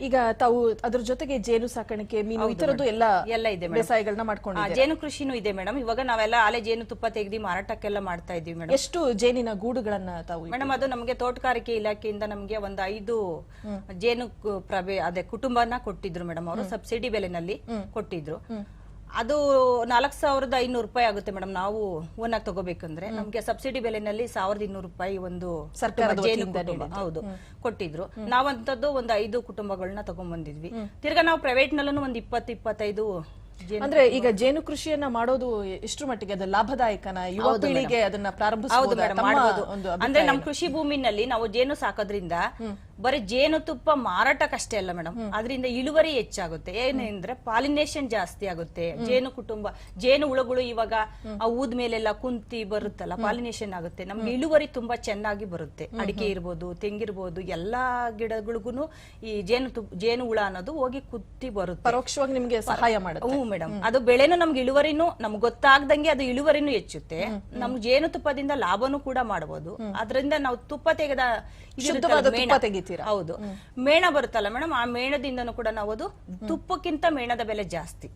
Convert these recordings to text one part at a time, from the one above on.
ಈಗ ತಾವು ಅದ್ರ ಜೊತೆಗೆ ಜೇನು ಸಾಕಾಣಿಕೆ ಮೀನು ಈ ತರದ್ದು ಎಲ್ಲ ಎಲ್ಲ ಇದೆ ವ್ಯವಸಾಯಗಳನ್ನ ಮಾಡ್ಕೊಂಡು ಮಾಡ್ಕೊಂಡಿದ್ದೀರಾ? ಜೇನು ಕೃಷಿನೂ ಇದೆ ಮೇಡಮ್. ಇವಾಗ ನಾವೆಲ್ಲ ಆಲೆ ಜೇನು ತುಪ್ಪ ತೆಗೆದು ಮಾರಾಟಕ್ಕೆಲ್ಲ ಮಾಡ್ತಾ ಇದೀವಿ ಮೇಡಮ್. ಎಷ್ಟು ಜೇನಿನ ಗೂಡುಗಳನ್ನ ತಾವು ಮೇಡಮ್ ಅದು ನಮಗೆ ತೋಟಗಾರಿಕೆ ಇಲಾಖೆಯಿಂದ ನಮಗೆ ಒಂದು ಐದು ಜೇನು ಕು- ಪ್ರಭೆ ಅದೇ ಕುಟುಂಬನ ಕೊಟ್ಟಿದ್ರು ಮೇಡಮ್. ಅವರು ಸಬ್ಸಿಡಿ ಬೆಲೆನಲ್ಲಿ ಕೊಟ್ಟಿದ್ರು. ಅದು ನಾಲ್ಕು ಸಾವಿರದ ಐನೂರು ರೂಪಾಯಿ ಆಗುತ್ತೆ ಮೇಡಮ್. ನಾವು ಓನಾಗಿ ತಗೋಬೇಕಂದ್ರೆ ನಮ್ಗೆ ಸಬ್ಸಿಡಿ ಬೆಲೆನಲ್ಲಿ ಸಾವಿರದ ಇನ್ನೂರು ರೂಪಾಯಿ ಒಂದು ಸರ್ಕಾರ ಜೇನು ಕುಟುಂಬ. ಹೌದು ಕೊಟ್ಟಿದ್ರು. ನಾವಂತದ್ದು ಒಂದು ಐದು ಕುಟುಂಬಗಳನ್ನ ತಗೊಂಡ್ಬಂದಿದ್ವಿ ತಿರ್ಗಾ ನಾವು ಪ್ರೈವೇಟ್ ನಲ್ಲೂ ಒಂದು ಇಪ್ಪತ್ತು ಇಪ್ಪತ್ತೈದು ಅಂದ್ರೆ ಈಗ ಜೇನು ಕೃಷಿಯನ್ನ ಮಾಡೋದು ಎಷ್ಟು ಮಟ್ಟಿಗೆ? ಅದು ಲಾಭದಾಯಕನ? ಯುವ ಪೀಳಿಗೆ ಅದನ್ನ ಹೌದು ಪ್ರಾರಂಭಿಸಬಹುದು ಅಂದ್ರೆ ನಮ್ ಕೃಷಿ ಭೂಮಿನಲ್ಲಿ ನಾವು ಜೇನು ಸಾಕೋದ್ರಿಂದ ಬರೀ ಜೇನುತುಪ್ಪ ಮಾರಾಟಕ್ಕಷ್ಟೇ ಅಲ್ಲ ಮೇಡಮ್ ಅದರಿಂದ ಇಳುವರಿ ಹೆಚ್ಚಾಗುತ್ತೆ. ಏನಂದ್ರೆ ಪಾಲಿನೇಷನ್ ಜಾಸ್ತಿ ಆಗುತ್ತೆ. ಜೇನು ಕುಟುಂಬ ಜೇನು ಹುಳುಗಳು ಇವಾಗ ಆ ಊದ್ ಮೇಲೆಲ್ಲ ಕುಂತಿ ಬರುತ್ತಲ್ಲ ಪಾಲಿನೇಷನ್ ಆಗುತ್ತೆ. ನಮ್ಗೆ ಇಳುವರಿ ತುಂಬಾ ಚೆನ್ನಾಗಿ ಬರುತ್ತೆ. ಅಡಿಕೆ ಇರ್ಬೋದು ತೆಂಗಿರ್ಬೋದು ಎಲ್ಲಾ ಗಿಡಗಳಿಗೂ ಈ ಜೇನು ಜೇನು ಹುಳ ಅನ್ನೋದು ಹೋಗಿ ಕುತ್ತಿ ಬರುತ್ತೆ. ಪರೋಕ್ಷವಾಗಿ ನಿಮ್ಗೆ ಸಹಾಯ ಮಾಡುತ್ತೆ. ಹ್ಞೂ ಮೇಡಮ್ ಅದು ಬೆಳೆನೂ ನಮ್ಗೆ ಇಳುವರಿನೂ ನಮ್ಗೆ ಗೊತ್ತಾಗ್ದಂಗೆ ಅದು ಇಳುವರಿನೂ ಹೆಚ್ಚುತ್ತೆ. ನಮ್ಗೆ ಜೇನುತುಪ್ಪದಿಂದ ಲಾಭನೂ ಕೂಡ ಮಾಡಬಹುದು ಅದರಿಂದ ನಾವು ತುಪ್ಪ ತೆಗೆದ ಶುದ್ಧವಾದ ತುಪ್ಪ ಮೇಣ. ತೆಗಿತೀರಾ? ಹೌದು. ಮೇಣ ಬರುತ್ತಲ್ಲ ಮೇಡಮ್ ಆ ಮೇಣದಿಂದನೂ ಕೂಡ ನಾವು ಅದು ತುಪ್ಪಕ್ಕಿಂತ ಮೇಣದ ಬೆಲೆ ಜಾಸ್ತಿ.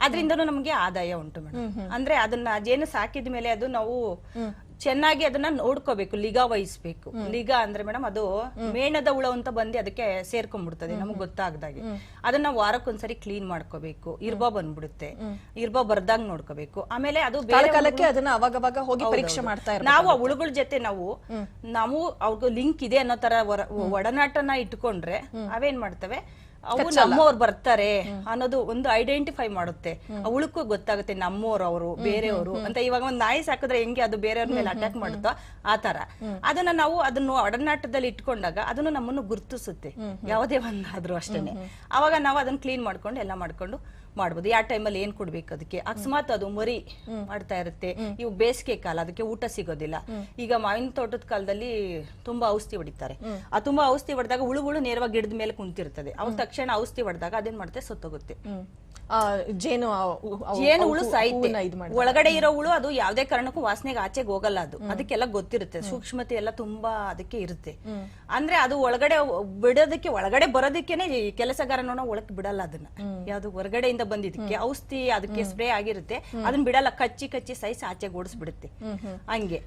ಅದರಿಂದನೂ ನಮಗೆ ಆದಾಯ ಉಂಟು ಮೇಡಮ್. ಅಂದ್ರೆ ಅದನ್ನ ಜೇನು ಸಾಕಿದ ಮೇಲೆ ಅದು ನಾವು ಚೆನ್ನಾಗಿ ಅದನ್ನ ನೋಡ್ಕೋಬೇಕು ಲಿಗಾ ವಹಿಸ್ಬೇಕು. ಲಿಗಾ ಅಂದ್ರೆ ಮೇಡಮ್ ಅದು ಮೇಣದ ಹುಳ ಅಂತ ಬಂದು ಅದಕ್ಕೆ ಸೇರ್ಕೊಂಡ್ಬಿಡ್ತದೆ ನಮ್ಗೆ ಗೊತ್ತಾಗ್ದಾಗೆ. ಅದನ್ನ ವಾರಕ್ಕೊಂದ್ಸರಿ ಕ್ಲೀನ್ ಮಾಡ್ಕೋಬೇಕು ಇರ್ಬಾ ಬಂದ್ಬಿಡುತ್ತೆ. ಇರ್ಬಾ ಬರ್ದಾಗ ನೋಡ್ಕೋಬೇಕು. ಆಮೇಲೆ ಅದು ಬೇರೆ ಕಾಲಕ್ಕೆ ಅದನ್ನ ಅವಾಗವಾಗ ಹೋಗಿ ಪರೀಕ್ಷೆ ಮಾಡ್ತಾ ಇರೋ ನಾವು ಆ ಹುಳುಗಳ ಜೊತೆ ನಾವು ನಾವು ಅವ್ರಿಗೆ ಲಿಂಕ್ ಇದೆ ಅನ್ನೋ ತರ ಒಡನಾಟನ ಇಟ್ಕೊಂಡ್ರೆ ಅವೇನ್ ಮಾಡ್ತವೆ? ಅವು ನಮ್ಮವ್ರು ಬರ್ತಾರೆ ಅನ್ನೋದು ಒಂದು ಐಡೆಂಟಿಫೈ ಮಾಡುತ್ತೆ. ಆ ಹುಳುಕ್ಕೂ ಗೊತ್ತಾಗುತ್ತೆ ನಮ್ಮವರು ಅವರು ಬೇರೆಯವರು ಅಂತ ಇವಾಗ ಒಂದು ನಾಯಿ ಸಾಕಿದ್ರೆ ಹೆಂಗೆ ಅದು ಬೇರೆಯವ್ರ ಮೇಲೆ ಅಟ್ಯಾಕ್ ಮಾಡುತ್ತೋ ಆ ತರ ಅದನ್ನ ನಾವು ಅದನ್ನು ಒಡನಾಟದಲ್ಲಿ ಇಟ್ಕೊಂಡಾಗ ಅದನ್ನು ನಮ್ಮನ್ನು ಗುರುತಿಸುತ್ತೆ. ಯಾವುದೇ ಒಂದಾದ್ರೂ ಅಷ್ಟೇನೆ. ಅವಾಗ ನಾವು ಅದನ್ನ ಕ್ಲೀನ್ ಮಾಡ್ಕೊಂಡು ಎಲ್ಲ ಮಾಡ್ಕೊಂಡು ಮಾಡ್ಬೋದು. ಯಾವ ಟೈಮಲ್ಲಿ ಏನ್ ಕೊಡ್ಬೇಕು ಅದಕ್ಕೆ? ಅಕಸ್ಮಾತ್ ಅದು ಮರಿ ಮಾಡ್ತಾ ಇರುತ್ತೆ. ಇವು ಬೇಸಿಗೆ ಕಾಲ ಅದಕ್ಕೆ ಊಟ ಸಿಗೋದಿಲ್ಲ. ಈಗ ಮಾವಿನ ತೋಟದ ಕಾಲದಲ್ಲಿ ತುಂಬಾ ಔಷಧಿ ಹೊಡಿತಾರೆ. ಆ ತುಂಬಾ ಔಷಧಿ ಹೊಡೆದಾಗ ಹುಳುಗಳು ನೇರವಾಗಿ ಗಿಡದ ಮೇಲೆ ಕುಂತಿರ್ತದೆ. ಅವಾಗ ತಕ್ಷಣ ಔಷಧಿ ಹೊಡೆದಾಗ ಅದೇನ್ ಮಾಡುತ್ತೆ? ಸತ್ತೋಗುತ್ತೆ. ಜೇನು ಜೇನು ಹುಳು ಸಾಯ್ತೆ ಒಳಗಡೆ ಇರೋ ಹುಳು ಅದು ಯಾವ್ದೇ ಕಾರಣಕ್ಕೂ ವಾಸನೆಗೆ ಆಚೆಗೆ ಹೋಗಲ್ಲ ಅದು. ಅದಕ್ಕೆಲ್ಲ ಗೊತ್ತಿರುತ್ತೆ. ಸೂಕ್ಷ್ಮತೆ ಎಲ್ಲ ತುಂಬಾ ಅದಕ್ಕೆ ಇರುತ್ತೆ. ಅಂದ್ರೆ ಅದು ಒಳಗಡೆ ಬಿಡೋದಕ್ಕೆ ಒಳಗಡೆ ಬರೋದಕ್ಕೇನೆ ಈ ಕೆಲಸಗಾರನ ಒಳಕ್ ಬಿಡಲ್ಲ ಅದನ್ನ. ಯಾವ್ದು ಹೊರಗಡೆಯಿಂದ ಬಂದಿದ್ದಕ್ಕೆ. ಔಷಧಿ ಅದಕ್ಕೆ ಸ್ಪ್ರೇ ಆಗಿರುತ್ತೆ. ಅದನ್ನ ಬಿಡಲ್ಲ. ಕಚ್ಚಿ ಕಚ್ಚಿ ಸೈಸ್ ಆಚೆಗೆ ಓಡಿಸ್ಬಿಡುತ್ತೆ. ಹಂಗೆ.